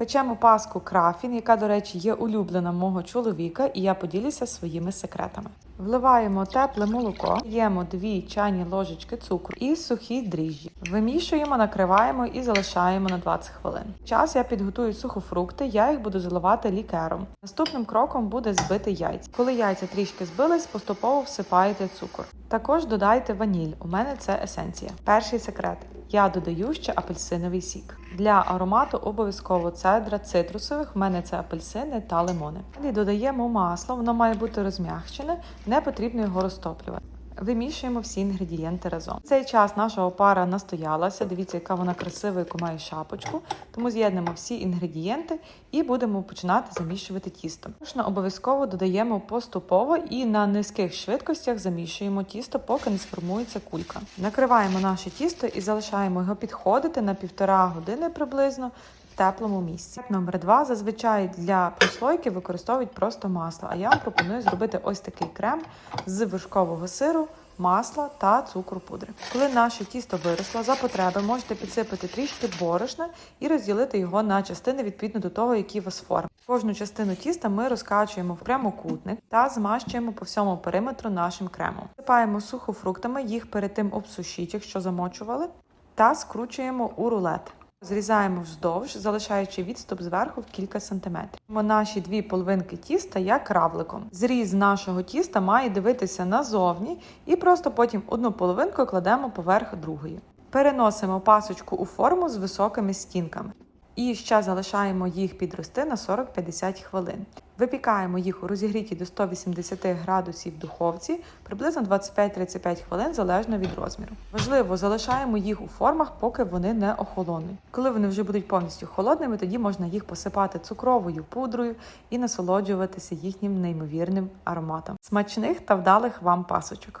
Печемо паску крафін, яка, до речі, є улюблена мого чоловіка, і я поділюся своїми секретами. Вливаємо тепле молоко, даємо 2 чайні ложечки цукру і сухі дріжджі. Вимішуємо, накриваємо і залишаємо на 20 хвилин. Час я підготую сухофрукти, я їх буду заливати лікером. Наступним кроком буде збити яйця. Коли яйця трішки збились, поступово всипаєте цукор. Також додайте ваніль. У мене це есенція. Перший секрет. Я додаю ще апельсиновий сік. Для аромату обов'язково цедра цитрусових. в мене це апельсини та лимони. Далі додаємо масло, воно має бути розмягчене, не потрібно його розтоплювати. Вимішуємо всі інгредієнти разом. В цей час наша опара настоялася. Дивіться, яка вона красива, яку має шапочку. Тому з'єднемо всі інгредієнти і будемо починати замішувати тісто. Можна обов'язково додаємо поступово і на низьких швидкостях замішуємо тісто, поки не сформується кулька. Накриваємо наше тісто і залишаємо його підходити на півтора години приблизно. Теплому місці. Номер два зазвичай для прослойки використовують просто масло. А я вам пропоную зробити ось такий крем з вершкового сиру, масла та цукру пудри. Коли наше тісто виросло за потреби, можете підсипати трішки борошна і розділити його на частини відповідно до того, які у вас форми. Кожну частину тіста ми розкачуємо в прямокутник та змащуємо по всьому периметру нашим кремом. Сипаємо сухофруктами, їх перед тим обсушіть, якщо замочували, та скручуємо у рулет. Зрізаємо вздовж, залишаючи відступ зверху в кілька сантиметрів. Наші дві половинки тіста як равликом. Зріз нашого тіста має дивитися назовні, і просто потім одну половинку кладемо поверх другої. Переносимо пасочку у форму з високими стінками. І ще залишаємо їх підрости на 40-50 хвилин. Випікаємо їх у розігрітій до 180 градусів духовці приблизно 25-35 хвилин залежно від розміру. Важливо, залишаємо їх у формах, поки вони не охолонуть. Коли вони вже будуть повністю холодними, тоді можна їх посипати цукровою пудрою і насолоджуватися їхнім неймовірним ароматом. Смачних та вдалих вам пасочок!